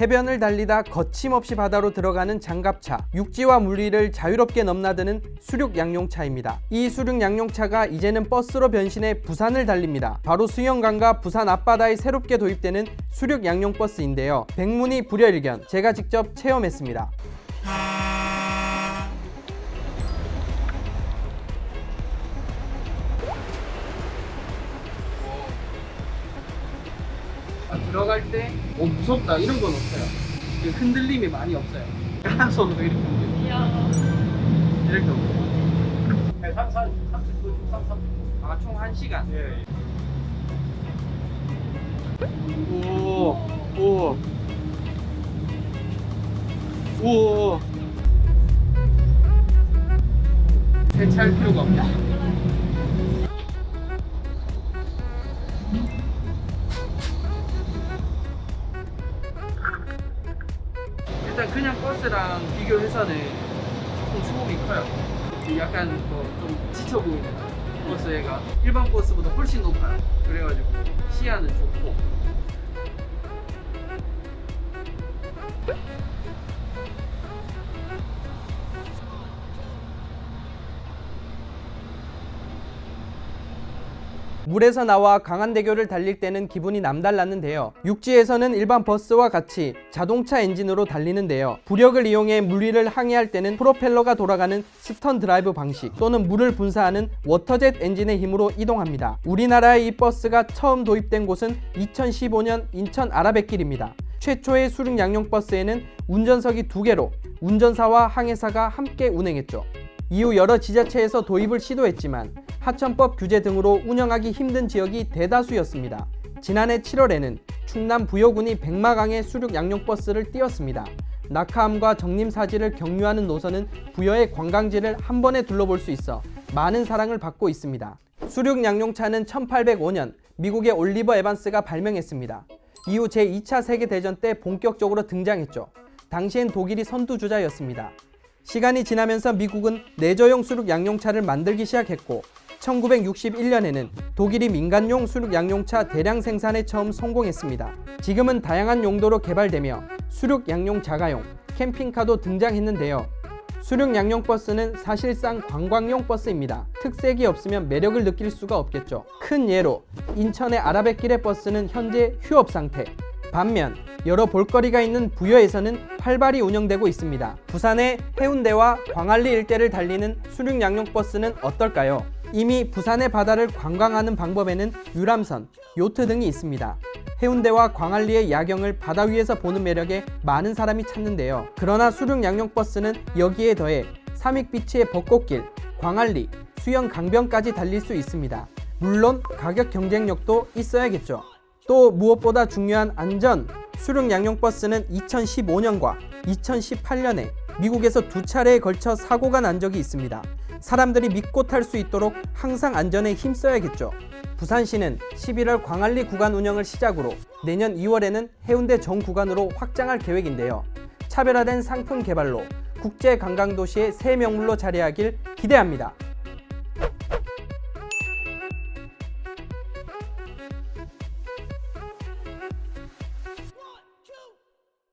해변을 달리다 거침없이 바다로 들어가는 장갑차, 육지와 물리를 자유롭게 넘나드는 수륙 양용차입니다. 이 수륙 양용차가 이제는 버스로 변신해 부산을 달립니다. 바로 수영강과 부산 앞바다에 새롭게 도입되는 수륙 양용 버스인데요. 백문이 불여일견, 제가 직접 체험했습니다. 들어갈 때 어, 무섭다 이런 건 없어요. 그 흔들림이 많이 없어요. 한 손으로 이렇게 움직여요. 이렇게 움직여요. 네, 3, 4, 30분, 3, 3. 아, 총 1시간. 예. 오, 오. 오. 세차할 필요가 없냐? 일단 그냥 버스랑 비교해서는 조금 수급이 커요. 약간 뭐 좀 지쳐 보이는 버스가 일반 버스보다 훨씬 높아요. 그래가지고 시야는 좋고 물에서 나와 강한대교를 달릴 때는 기분이 남달랐는데요. 육지에서는 일반 버스와 같이 자동차 엔진으로 달리는데요. 부력을 이용해 물 위를 항해할 때는 프로펠러가 돌아가는 스턴 드라이브 방식 또는 물을 분사하는 워터젯 엔진의 힘으로 이동합니다. 우리나라의 이 버스가 처음 도입된 곳은 2015년 인천 아라뱃길입니다. 최초의 수륙 양용 버스에는 운전석이 두 개로 운전사와 항해사가 함께 운행했죠. 이후 여러 지자체에서 도입을 시도했지만 하천법 규제 등으로 운영하기 힘든 지역이 대다수였습니다. 지난해 7월에는 충남 부여군이 백마강에 수륙 양용 버스를 띄웠습니다. 낙하암과 정림사지를 경유하는 노선은 부여의 관광지를 한 번에 둘러볼 수 있어 많은 사랑을 받고 있습니다. 수륙 양용차는 1805년 미국의 올리버 에반스가 발명했습니다. 이후 제2차 세계대전 때 본격적으로 등장했죠. 당시엔 독일이 선두주자였습니다. 시간이 지나면서 미국은 내저용 수륙 양용차를 만들기 시작했고 1961년에는 독일이 민간용 수륙 양용차 대량 생산에 처음 성공했습니다. 지금은 다양한 용도로 개발되며 수륙 양용 자가용, 캠핑카도 등장했는데요. 수륙 양용 버스는 사실상 관광용 버스입니다. 특색이 없으면 매력을 느낄 수가 없겠죠. 큰 예로 인천의 아라뱃길의 버스는 현재 휴업 상태. 반면 여러 볼거리가 있는 부여에서는 활발히 운영되고 있습니다. 부산의 해운대와 광안리 일대를 달리는 수륙 양용 버스는 어떨까요? 이미 부산의 바다를 관광하는 방법에는 유람선, 요트 등이 있습니다. 해운대와 광안리의 야경을 바다 위에서 보는 매력에 많은 사람이 찾는데요. 그러나 수륙 양용 버스는 여기에 더해 삼익비치의 벚꽃길, 광안리, 수영 강변까지 달릴 수 있습니다. 물론 가격 경쟁력도 있어야겠죠. 또 무엇보다 중요한 안전. 수륙 양용 버스는 2015년과 2018년에 미국에서 두 차례에 걸쳐 사고가 난 적이 있습니다. 사람들이 믿고 탈 수 있도록 항상 안전에 힘써야겠죠. 부산시는 11월 광안리 구간 운영을 시작으로 내년 2월에는 해운대 전 구간으로 확장할 계획인데요. 차별화된 상품 개발로 국제 관광 도시의 새 명물로 자리하길 기대합니다.